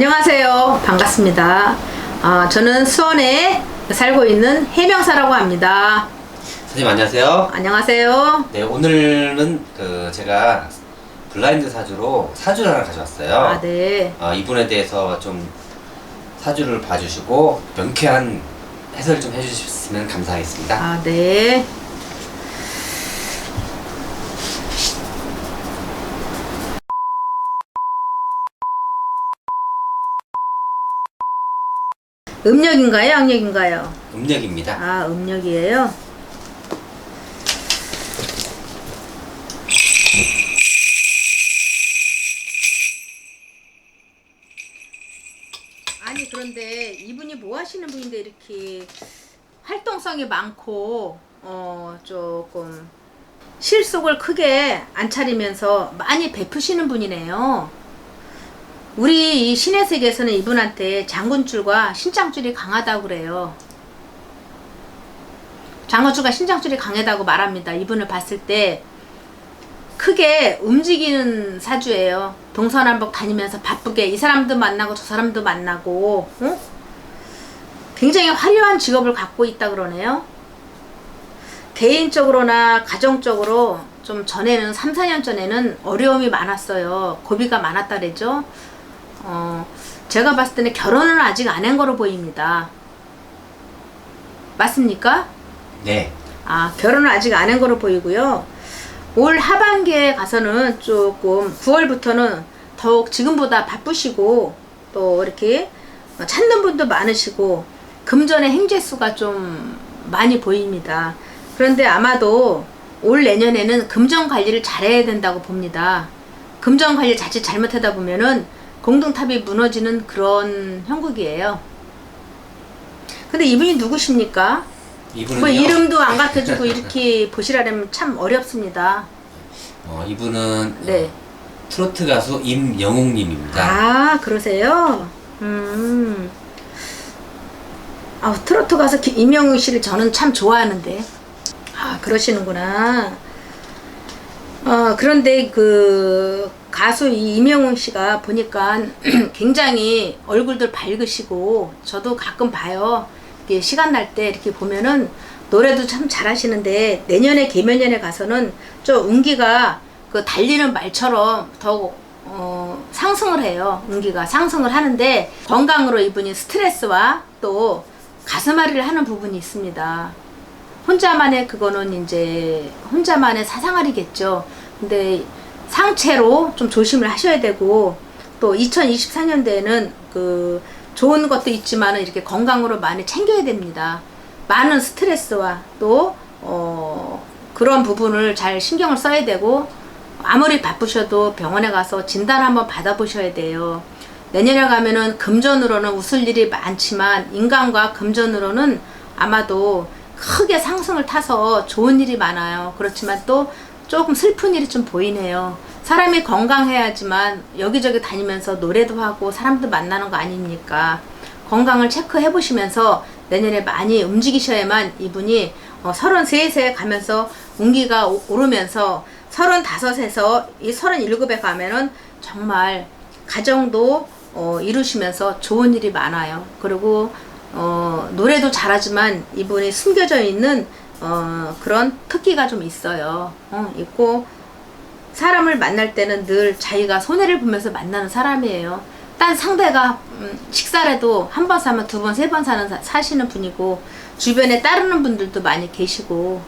안녕하세요. 반갑습니다. 아, 저는 수원에 살고 있는 해명사라고 합니다. 선생님 안녕하세요. 안녕하세요. 네 오늘은 그 제가 블라인드 사주로 사주를 하나 가져왔어요. 아, 네. 어, 이분에 대해서 좀 사주를 봐주시고 명쾌한 해설 좀 해주셨으면 감사하겠습니다. 아, 네. 음력인가요? 양력인가요? 음력입니다. 아, 음력이에요. 아니 그런데 이분이 뭐 하시는 분인데 이렇게 활동성이 많고 어 조금 실속을 크게 안 차리면서 많이 베푸시는 분이네요. 우리 이 신의 세계에서는 이분한테 장군줄과 신장줄이 강하다고 그래요. 장군줄과 신장줄이 강하다고 말합니다. 이분을 봤을 때 크게 움직이는 사주예요. 동서남북 다니면서 바쁘게 이 사람도 만나고 저 사람도 만나고 어? 굉장히 화려한 직업을 갖고 있다 그러네요. 개인적으로나 가정적으로 좀 전에는 3, 4년 전에는 어려움이 많았어요. 고비가 많았다 그랬죠. 어, 제가 봤을 때는 결혼은 아직 안 한 거로 보입니다. 맞습니까? 네. 아, 결혼은 아직 안 한 거로 보이고요. 올 하반기에 가서는 조금 9월부터는 더욱 지금보다 바쁘시고 또 이렇게 찾는 분도 많으시고 금전의 행재수가 좀 많이 보입니다. 그런데 아마도 올 내년에는 금전 관리를 잘해야 된다고 봅니다. 금전 관리 자칫 잘못하다 보면은 공동탑이 무너지는 그런 형국이에요. 근데 이분이 누구십니까? 이분은요. 뭐 이름도 안 가르쳐주고 이렇게 보시라면 참 어렵습니다. 어, 이분은 네. 어, 트로트 가수 임영웅님입니다. 아 그러세요? 음. 아 트로트 가수 김- 임영웅 씨를 저는 참 좋아하는데. 아 그러시는구나. 어 그런데 그 가수 이 임영웅 씨가 보니까 굉장히 얼굴들 밝으시고 저도 가끔 봐요. 이게 시간 날 때 이렇게 보면은 노래도 참 잘하시는데 내년에 개면년에 가서는 좀 운기가 그 달리는 말처럼 더욱 어, 상승을 해요. 운기가 상승을 하는데 건강으로 이분이 스트레스와 또 가슴앓이를 하는 부분이 있습니다. 혼자만의 그거는 이제 혼자만의 사상활이겠죠. 근데 상체로 좀 조심을 하셔야 되고 또 2024년도에는 그 좋은 것도 있지만 이렇게 건강으로 많이 챙겨야 됩니다. 많은 스트레스와 또 어, 그런 부분을 잘 신경을 써야 되고 아무리 바쁘셔도 병원에 가서 진단 한번 받아보셔야 돼요. 내년에 가면은 금전으로는 웃을 일이 많지만 인간과 금전으로는 아마도 크게 상승을 타서 좋은 일이 많아요. 그렇지만 또 조금 슬픈 일이 좀 보이네요. 사람이 건강해야지만 여기저기 다니면서 노래도 하고 사람도 만나는 거 아닙니까? 건강을 체크해 보시면서 내년에 많이 움직이셔야만 이분이 어, 33세 가면서 운기가 오- 오르면서 35에서 이 37에 가면은 정말 가정도 어, 이루시면서 좋은 일이 많아요. 그리고 어, 노래도 잘하지만 이분이 숨겨져 있는 어, 그런 특기가 좀 있어요. 어, 있고 사람을 만날 때는 늘 자기가 손해를 보면서 만나는 사람이에요. 딴 상대가 음, 식사라도 한 번 사면 두 번, 세 번 사는 사- 사시는 분이고 주변에 따르는 분들도 많이 계시고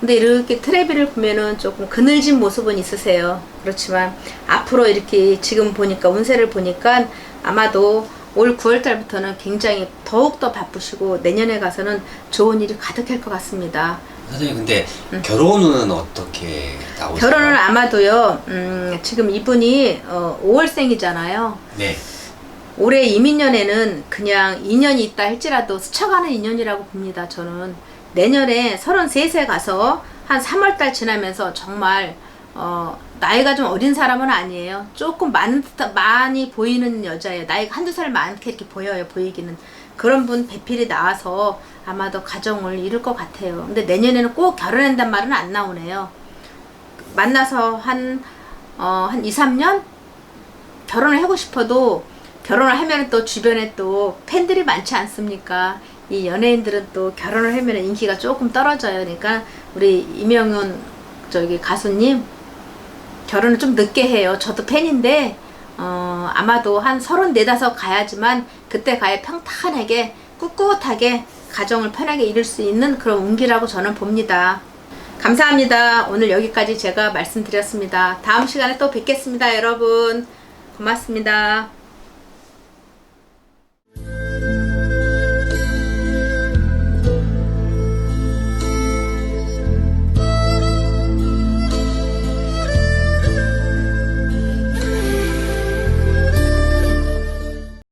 근데 이렇게 트레비를 보면은 조금 그늘진 모습은 있으세요. 그렇지만 앞으로 이렇게 지금 보니까 운세를 보니까 아마도 올 9월 달부터는 굉장히 더욱더 바쁘시고 내년에 가서는 좋은 일이 가득할 것 같습니다. 선생님 근데 결혼은 어떻게 나오세요? 음. 결혼은 아마도요. 음, 지금 이분이 어, 5월생이잖아요. 네. 올해 이민년에는 그냥 인연이 있다 할지라도 스쳐가는 인연이라고 봅니다. 저는 내년에 33세 가서 한 3월달 지나면서 정말 어, 나이가 좀 어린 사람은 아니에요. 조금 많, 많이 보이는 여자예요. 나이가 한두 살 많게 이렇게 보여요. 보이기는. 그런 분 배필이 나와서 아마도 가정을 이룰 것 같아요. 근데 내년에는 꼭 결혼한단 말은 안 나오네요. 만나서 한, 어, 한 2, 3년? 결혼을 하고 싶어도 결혼을 하면 또 주변에 또 팬들이 많지 않습니까? 이 연예인들은 또 결혼을 하면 인기가 조금 떨어져요. 그러니까 우리 이명훈 저기 가수님 결혼을 좀 늦게 해요. 저도 팬인데 어, 아마도 한 서른 네다섯 가야지만 그때 가야 평탄하게 꿋꿋하게 가정을 편하게 이룰 수 있는 그런 운기라고 저는 봅니다. 감사합니다. 오늘 여기까지 제가 말씀드렸습니다. 다음 시간에 또 뵙겠습니다, 여러분. 고맙습니다.